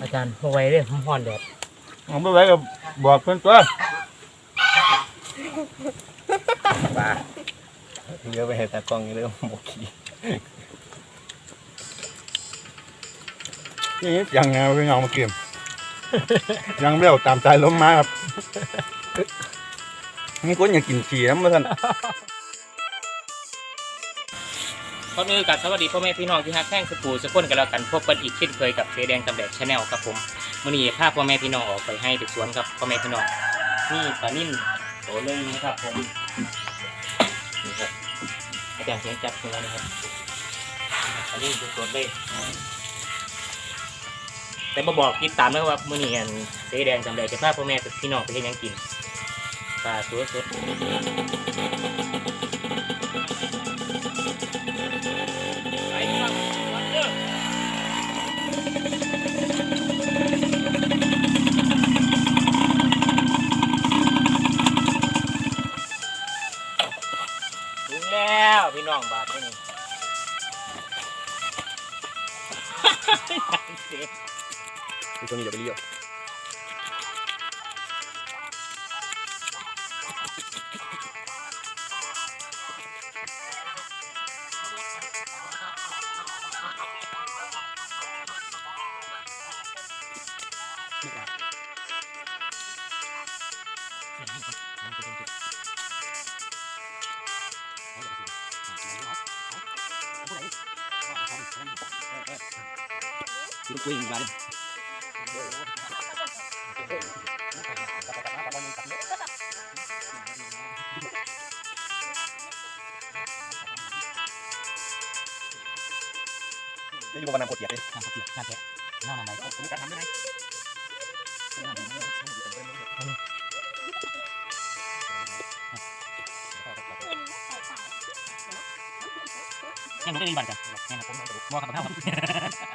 อาจารย์มาไว้เรื่องผมห่อนแดดเอาไปไว้กับบอกเพื่อนตัวบ้าเยอะไปเห็นตากล้องเรื่องโมกี้นี่ยังไงพี่น้องมาเก็บยังเบี้ยวตามใจล้มมาครับนี่คนอยากกินขี่นะมาท่าน ก่อนอื่นกับสวัสดีพ่อแม่พี่น้องที่ฮักแข้งสปูสกุลกันแล้วกันพบกันอีกเช่นเคยกับเสแดงกับแดดชาแนลครับผมมื่อนี้พาพ่อแม่พี่น้องออกไปให้ไปสวนกับพ่อแม่พี่น้องนี่ปลานิ่มโตเลยนะครับผมนี่ครับอาจารย์เสียงจับตัวนะครับปลานิ่มสดๆเลยแต่มาบอกติดตามนะว่ามื่อนี้อันเสแดงกับแดดจะพาพ่อแม่พี่น้องไปให้ยังกินปลาสดๆ บาทนี่พี่ตัวนี้อย่าไปเลี้ยว ลูกวิ่งมาเลยจะอยู่กับนางกดเหยียบเลยน้ำเปียกน้ำแกะน้ำอะไรผมจะทำได้ไหมแค่หนูได้ดีบัตรกันแค่หนูผมมอกับเท่าครับ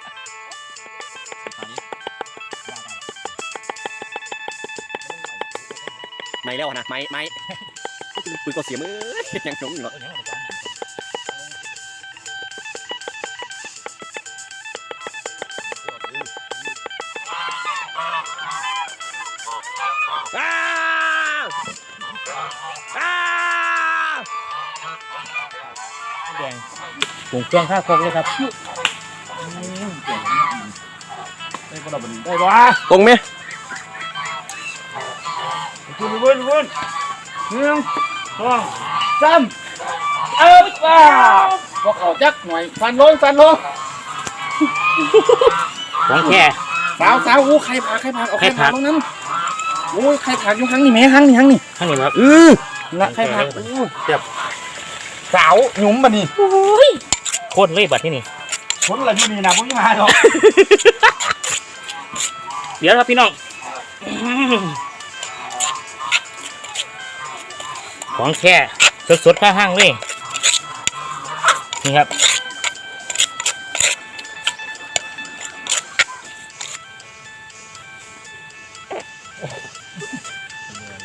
ไม่แล้วนะไม่ไม่ปืนก็เสียมือยังชงอยู่เนาะอ้าวอ้าวแดงผงเครื่องข้าวคกเลยครับได้ปะบันได้ปะตรงไหม คุณวุ้นวุ้นหนึ่งสองสามเอ้ยว้าพวกเขาจักหน่อยฟันลงฟันลงของแค่สาวสาวโอ้ใครพาใครพาเอาใครใครพาพาตรงนั้นโอ้ยใครพาอยู่ครั้งนี้แม่ครั้งนี้ครั้งนี้ข้างนี้ครับเออละใครพาโอ้สาวหนุ่มบันนี่โคตรเลยบัตรที่นี่คนอะไรที่นี่นะพวกนี้มาดอกเดี๋ยวครับพี่น้อง ของแค่สดๆข้างห้างเลย นี่ครับ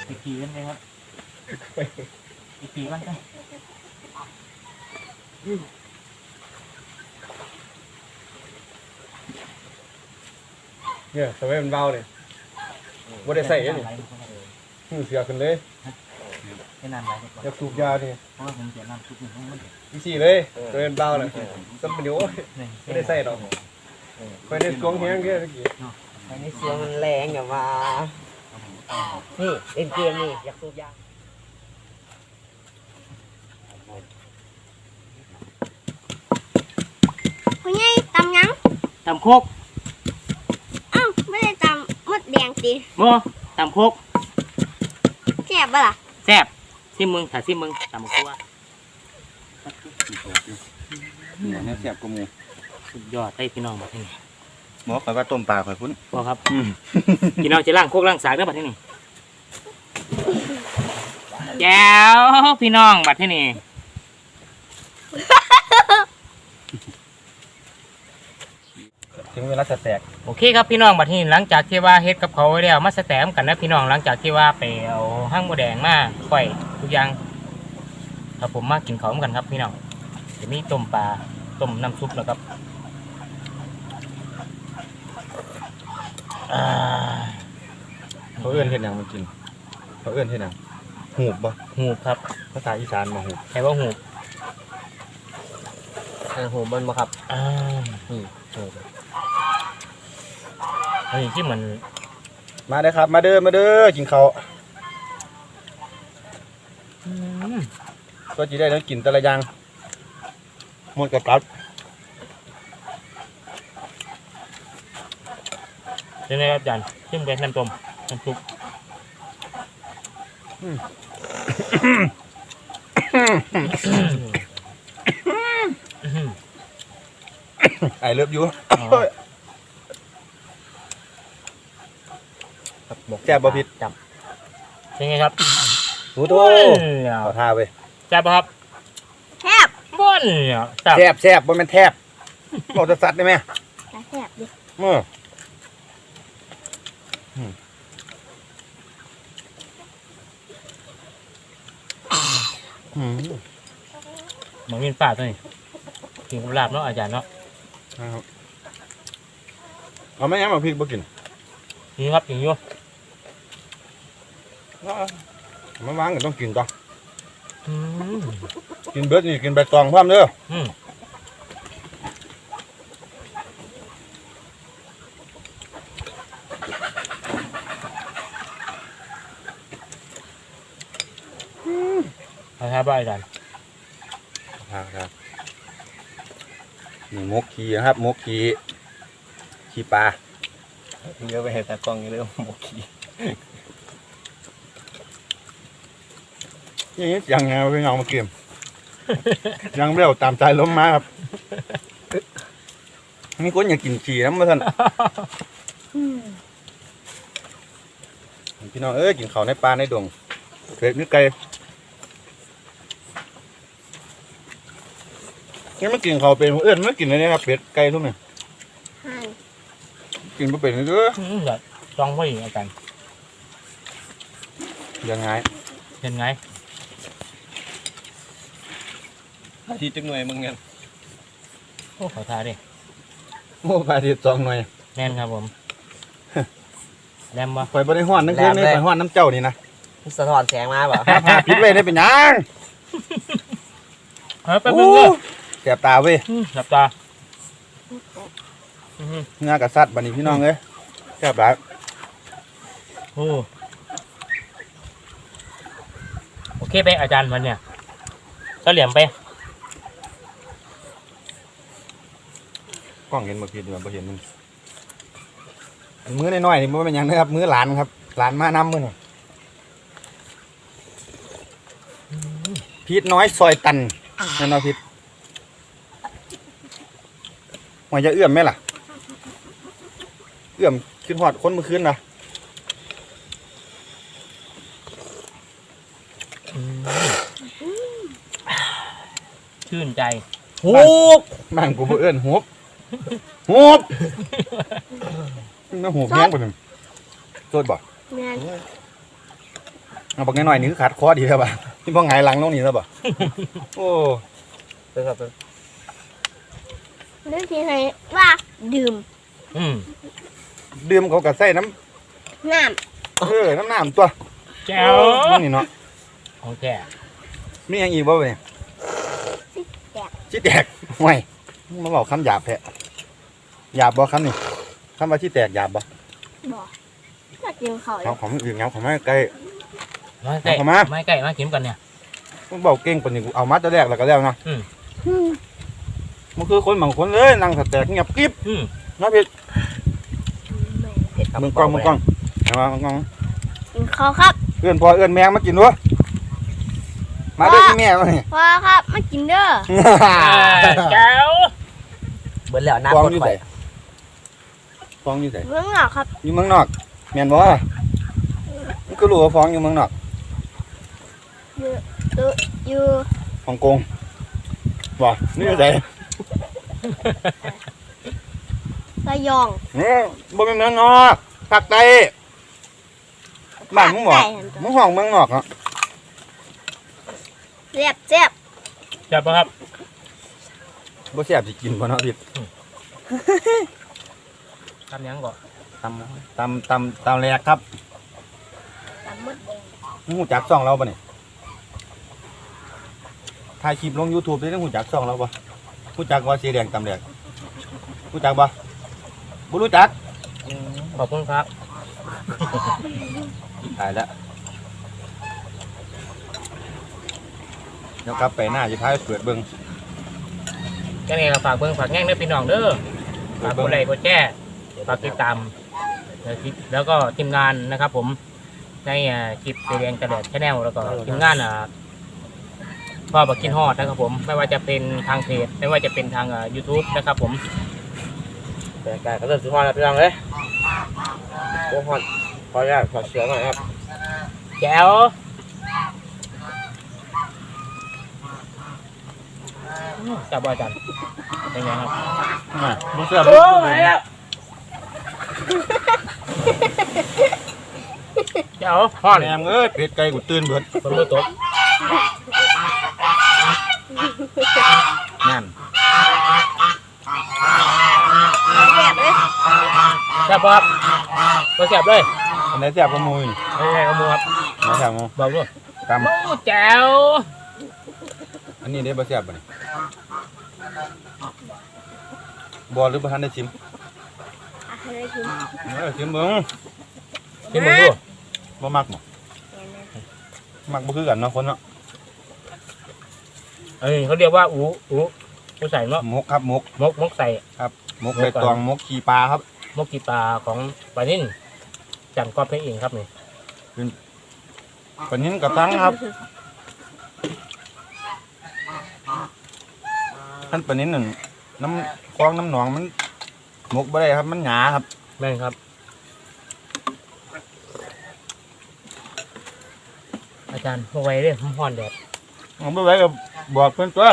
อีกทีกันไหมครับอีกทีกันกันเนี่ยทำไมมันเบาเนี่ยว่าได้ใส่เนี่ยมือเสียขึ้นเลย แค่นั้นไรอยากสูบยาเนี่ยเพราะว่าผมเสียน้ำซุปหนึ่งมันวิธีเลยทำไมมันเบาเลยสมประโยชน์ไม่ได้ใส่ดอกไปในกวงแห้งแค่เมื่อกี้อันนี้เสียงมันแรงอย่ามานี่เล่นเกมนี่อยากสูบยาคุณยายตำหยังตำโคกอ้าวไม่ได้ตำมดแดงติโมตำโคกแซ่บบ่ล่ะแซ่บ ซิมึงถ้าซิมึงตำครัวเนี่ยเสียบกมูสุดยอดได้พี่น้องบัดนี้หมอข่อยว่าต้มปลาข่อยพุ่นบอกครับพี่น้องจะล่างโคกล่างสากได้อบัดนี้แจ๋วพี่น้องบัดที่นี่ ถึงเวลาจะแตกโอเคครับพี่น้องบัดนี้หลังจากที่ว่าเฮ็ดกับเขาไว้แล้วมาสแตมกันนะพี่น้องหลังจากที่ว่าไปเอาห้างโมแดงมาก่อยทุกอย่างครับผมมากินข้าวกันครับ พี่น้องจะมีต้มปลาต้มน้ำซุปแล้วครับอ่าเขาเอื้อนเฮ็ดหยังมันกินเขาเอื้อนเฮ็ดหยังหูบบ่หูบครับภาษาอีสานมาหูบใครว่าหูบอันโหมันบ่ครับอ่านี่หูบ อันนี้ที่มันมาเด้อครับ มาเด้อมาเด้อกินข้าวอืมก็สิได้แล้วกินแต่ละอย่างหมดกระตับเป็นไงครับอาจารย์ชิมไปน้ำต้มน้ำซุปอื้อหือไอเลิฟยู อ๋อ แซ่บบ่ผิดจับเป็นไงครับโอ้โหบ้นขอท่าเว้ยแซ่บปะครับแทบบ้นแซ่บแซ่บแซ่บบ่แม่นแทบบอกจะสัตว์ได้ไหมกระแทบดิเอออืมอืมเหมือนมีนป่าตัวนี้กินกับลาบเนาะอาจารย์เนาะครับเอาไหม่ยังมาพริกบ่กินนี่ครับกินอยู่เอา มาวางกันต้องกินต่ออืมกินเบิดนี่กินใบตองพร้อมเด้ออืมเอาครับอาจารย์ครับครับนี่มกขีนะครับมกขีขีปลาเยอะไปเห็นตากล้องนี่เรื่องหมก ขี้อย่างนี้ยังไงพี่น้องมาเกมยังเร็วตามใจล้มมาครับ มีคนอยากกินขี่นะมาท่านอืมพี่น้องเอ้ยกินข้าวในปลาในดงเผ็ดนึกไก่นี่มันกินข้าวเป็นเอื้อนไม่กินเลยนะครับเป็ดไก่ทุกเนี่ยหันกินไม่เป็นเลยเด้ออืมเดี๋ยวลองไว้อีกอาจารย์ยังไงเป็นไง อาทิตย์จังหน่วยมึงเงี้ยโอ้ขอทาดิโอ้ปลาที่สองหน่อยแน่นครับผมแรมบ่ข่อยบริห้อนนั่นคือนี่ข่อยห้อนน้ำเจ้านี่นะสะท้อนแสงมาบ่พิดไว้ได้เป็นหยังเฮ้ยแป๊บนึงเลยแสบตาเว้ยอืมหลับตาอืมงากระสัดบัดนี้พี่น้องเอ้ยแสบหลายโอ้โอเคไปอาจารย์มันเนี่ยเฉลี่ยมไป กล้องเห็นบ่ผิดอยู่บ่เห็นมันอันมื้อน้อยๆนี่บ่เป็นหยังนะครับมื้อหลานครับ หลานมานำมื้อนี่พีดน้อยซอยตันนั่นเนาะพีดว่าจะเอื้อมไหมล่ะ เอื้อมขึ้นฮอดคนเมื่อคืนนะอืมชื่นใจฮูบบ้านกูบ่เอื้อนฮูบ ฮูบมันฮูบแห้งปะนึงโทษบ่แม่นเอาบักน้อยๆนี่คือขาดคอดีแล้วบ่ะที่พ่อหงายหลังลงนี่แล้วบ่ะโอ้เป็นครับเป็นเรื่องที่ให้ว่าดื่มอืมดื่มเขาก็ใส่น้น้ำเออน้ำน้ำตัวแจ๋วนี่เนาะของแกมีหยังอีกบ่เว้ยชิแตกห่วยมาบอกคำหยาบแท้ หยาบบ่คำนี่คำว่าชิแตกหยาบบ่ำบอกก็กินเขาวแล้เขาวของอื่นเงาของไม่ใกล้มาใกล้เอามา ไม่ใกล้มากินกันเนี่ย มึงบอกเก่งปานนี้กูเอามาแต่แรกแล้วก็แล้วเนาะอืมมันคือคนบางคนเลยนั่งสแตกเงียบกริบอืมเนาะพี่เผ็ดครับมึงกล้องมึงกล้องเอามามึงกล้องกินข้าวครับ เอื้อนพ่อเอื้อนแมงมากินด้วยมาด้วยที่แม่มาเนี่ย พอครับมากินเด้อแจ๋วเบิ่แล้วหน้าฟองคนอยู่ข่ไหอนยฟ องอยู่ไหนเรื่องหรอกครับอยู่เมืองนอกแม่นบ่มันก็รู้ว่าฟองอยู่เมืองนอกอยู่อยู่อยู่ฮ่องกงบ่นี่อยู่ไหนระยองนี่บ่เป็นเมืองนอกภาคใต้บ้านมึงบ่ภคใต้นั่นตัวมึงห้องเมืองนอกเนาะเจ็บเจ็บแจ๋วปะครับบ่แซ่บสิกินบ่เนาะพี่ ทำยังก่อนตำตำตำตำแรกครับตำมดแดงหูจักซ่องเราปะเนี่ยถ่ายคลิปลง YouTube ได้ต้องหูจักซ่องเราปะหูจักว่าสีแดงตำแรกหูจักปะบ่รู้จักขอบคุณครับตายแล้วเดี๋ยวกลับไปหน้าจะพาไปเปิดเบิ่งแค่นี้ก็ฝากเบิ่งฝากแง่งเด้อพี่น้องเด้อฝากกดไลค์กดแชร์ ฝากติดตามแล้วคลิปแล้วก็ทีมงานนะครับผมในอ่าคลิปเสียแดงกระแดดชแนลแล้วก็ทีมงานอ่าพ่อบักกินฮอดนะครับผม ไม่ว่าจะเป็นทางเพจไม่ว่าจะเป็นทางอ่า YouTube นะครับผมแต่กายก็เริ่มสุดฮอนแล้วพี่น้องเลยโอ้ฮอนขออนุญาตขอเสือหน่อยครับแจ๋วจับบ่อาจารย์เป็นไงครับอะบ่เสื้อโอ้ยแล้วแจ๋วฮ้อนแหมเอ้ยเป็ดไก่กูตื่นเบิดบนมือตกนั่นแบบเลยแซ่บบ่ครับบ่แซ่บเลยอันไหนแซ่บกว่าหมูนี่ไม่ใช่ขโมยครับอันไหนแซ่บกว่าหมูบอกด้วยตำโอ้แจ๋วอันนี้ได้บ่แซ่บบ่นี่บ่หรือบ่ทันได้ชิม อะไรกินเออชิมเบิ่งกินมึงดูบ่มักบ่มักบ่คือกันเนาะคนเนาะเอ้ยเขาเรียกว่าอูอูอูใส่มกหมกครับหมกมกมกใส่หมกใบตองหมกขี้ปลาครับมกกีปลาของปลานิ่นจันกอบเพชรเองครับนี่ปลานิ้นกับตังครับท่านปลานิ้นนั่นน้ำคลองน้ำหนองมันห มกบ่ได้ครับมันหยาครับ แม่นครับ อาจารย์มาไว้เด้ผมห่อนแดดผมบ่ไว้ก็บอกเพิ่นตัว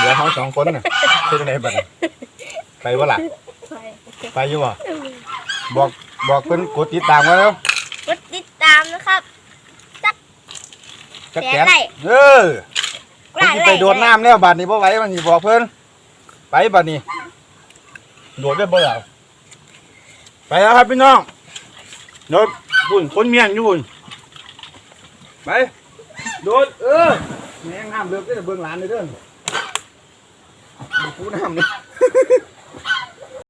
เดี๋ยวเขาสองคนน่ะเป็นจังไดบัดนี้ไปบ่ล่ะไปไปอยู่บ่บอกบอกเพิ่นกดติดตามไว้แล้วกดติดตามนะครับ จักแสแกนนไลค์เออ กล้าผมสิไลไปค์โดดน้ำแล้วบัดนี้บ่ไหวมันสิบอกเพิ่นไปบัดนี้ โดดได้บ่ล่ะไปแล้วครับพี่น้องโดดบุญคนเมียนอยู่บุญไปโดดเออแม่งน้ำเลิกได้อเบิ่งหลานเด้อเด้อดูกูน้ำนี่